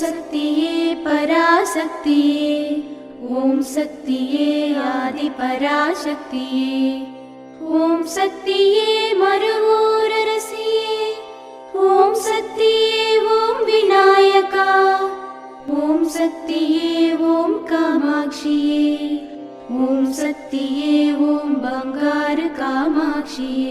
शक्तिये पराशक्तिये। ॐ शक्तिये आदिपराशक्तिये। ॐ शक्तिये मरुवोररसिये ॐ शक्तिये ॐ विनायका। ॐ शक्तिये ॐ कामाक्षिये। ॐ शक्तिये ॐ बङ्गारकामाक्षिये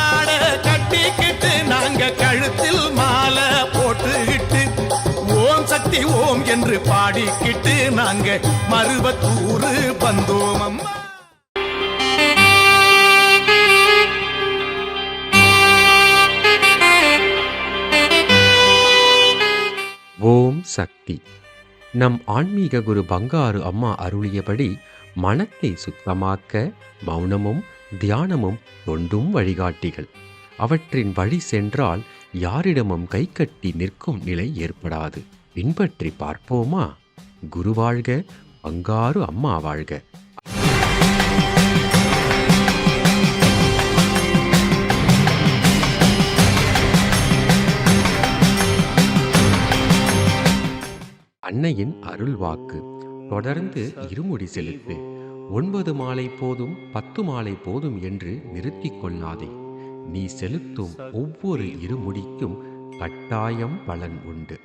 சக்தி ஓம் என்று பாடிக்கிட்டு நாங்க மருவத்தூரு வந்தோம் அம்மா. ஓம் சக்தி. நம் ஆன்மீக குரு பங்காரு அம்மா அருளியபடி மனத்தை சுத்தமாக்க மௌனமும் தியானமும் தொண்டும் வழிகாட்டிகள். அவற்றின் வழி சென்றால் யாரிடமும் கைகட்டி நிற்கும் நிலை ஏற்படாது. பின்பற்றி பார்ப்போமா? குரு வாழ்க பங்காரு அம்மா வாழ்க. அன்னையின் அருள் வாக்கு. தொடர்ந்து இருமுடி செலுத்து. ஒன்பது மாலை போதும் பத்து மாலை போதும் என்று நிறுத்திக் கொள்ளாதே. நீ செலுத்தும் ஒவ்வொரு இருமுடிக்கும் கட்டாயம் பலன் உண்டு.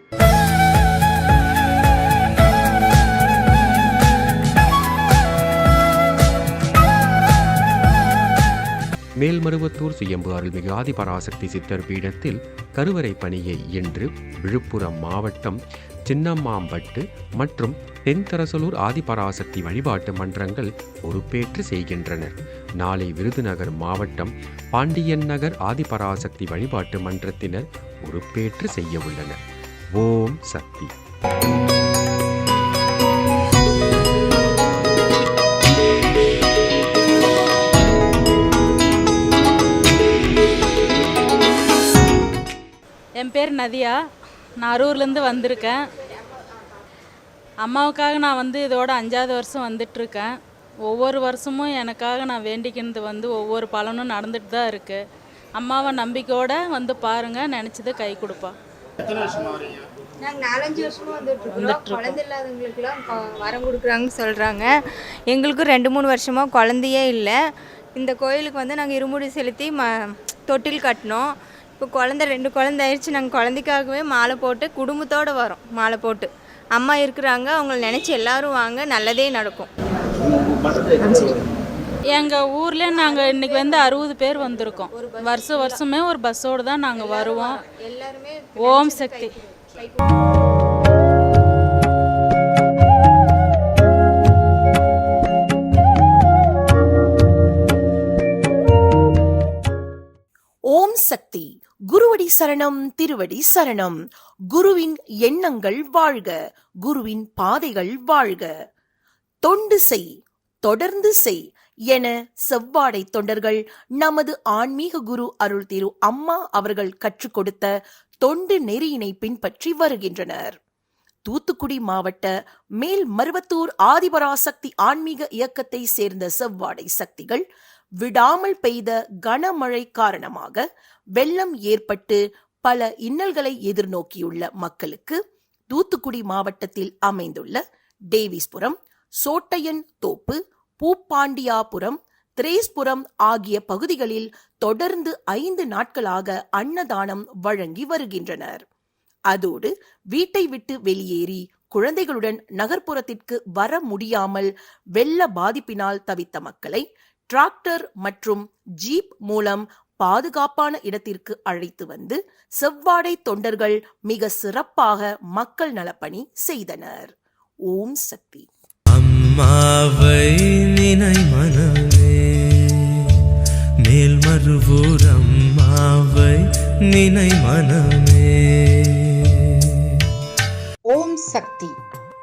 மேல்மருவத்தூர் சுயம்பு அருள்மிகு ஆதிபராசக்தி சித்தர் பீடத்தில் கருவறை பணியை இன்று விழுப்புரம் மாவட்டம் சின்னம்மாம்பட்டு மற்றும் தென்தரசலூர் ஆதிபராசக்தி வழிபாட்டு மன்றங்கள் பொறுப்பேற்று செய்கின்றனர். நாளை விருதுநகர் மாவட்டம் பாண்டியன் நகர் ஆதிபராசக்தி வழிபாட்டு மன்றத்தினர் பொறுப்பேற்று செய்ய உள்ளனர். ஓம் சக்தி. பேர் நதியா? நான் அரூர்லேருந்து வந்திருக்கேன். அம்மாவுக்காக நான் வந்து இதோட அஞ்சாவது வருஷம் வந்துட்டுருக்கேன். ஒவ்வொரு வருஷமும் எனக்காக நான் வேண்டிக்கினது வந்து ஒவ்வொரு பலனும் நடந்துட்டு தான் இருக்குது அம்மாவை நம்பிக்கையோடு வந்து பாருங்கள் நினச்சது கை கொடுப்பா. நாங்கள் நாலஞ்சு வருஷமா வந்துட்டு இருக்கிறோம் குழந்தை இல்லாதவங்களுக்குலாம் வரம் கொடுக்குறாங்கன்னு சொல்கிறாங்க எங்களுக்கும் ரெண்டு மூணு வருஷமாக குழந்தையே இல்லை. இந்த கோயிலுக்கு வந்து நாங்கள் இருமுடி செலுத்தி ம தொட்டில் கட்டினோம். இப்போ குழந்தை ரெண்டு குழந்தை ஆயிடுச்சு நாங்கள் குழந்தைக்காகவே மாலை போட்டு குடும்பத்தோடு வரோம் மாலை போட்டு. அம்மா இருக்கிறாங்க அவங்கள நினச்சி எல்லாரும் வாங்க நல்லதே நடக்கும். எங்கள் ஊரில் நாங்கள் இன்றைக்கி வந்து அறுபது பேர் வந்திருக்கோம். வருஷம் வருஷமே ஒரு பஸ்ஸோடு தான் நாங்கள் வருவோம். எல்லாருமே ஓம் சக்தி. ஓம் சக்தி. குருவடி சரணம் திருவடி சரணம். குருவின் எண்ணங்கள் வாழ்க குருவின் பாதைகள் வாழ்க. தொண்டு செய் தொடர்ந்து செய் என செவ்வாடை தொண்டர்கள் நமது ஆன்மீக குரு அருள் திரு அம்மா அவர்கள் கற்றுக் கொடுத்த தொண்டு நெறியினை பின்பற்றி வருகின்றனர். தூத்துக்குடி மாவட்ட மேல் மருவத்தூர் ஆதிபராசக்தி ஆன்மீக இயக்கத்தை சேர்ந்த செவ்வாடை சக்திகள் விடாமல் பெய்த கனமழை காரணமாக வெள்ளம் ஏற்பட்டு பல இன்னல்களை எதிர்நோக்கியுள்ள மக்களுக்கு தூத்துக்குடி மாவட்டத்தில் அமைந்துள்ள டேவிஸ்புரம் சோட்டையன் தோப்பு பூப்பாண்டியாபுரம் திரேஸ்புரம் ஆகிய பகுதிகளில் தொடர்ந்து ஐந்து நாட்களாக அன்னதானம் வழங்கி வருகின்றனர். அதோடு வீட்டை விட்டு வெளியேறி குழந்தைகளுடன் நகர்ப்புறத்திற்கு வர முடியாமல் வெள்ள பாதிப்பினால் தவித்த மக்களை டிராக்டர் மற்றும் ஜீப் மூலம் பாதுகாப்பான இடத்திற்கு அழைத்து வந்து செவ்வாடை தொண்டர்கள் மிக சிறப்பாக மக்கள் நலப்பணி செய்தனர். ஓம் சக்தி. அம்மாவை நினை மனமே மேல் மறுவூர் அம்மாவை நினை மனமே. ஓம் சக்தி.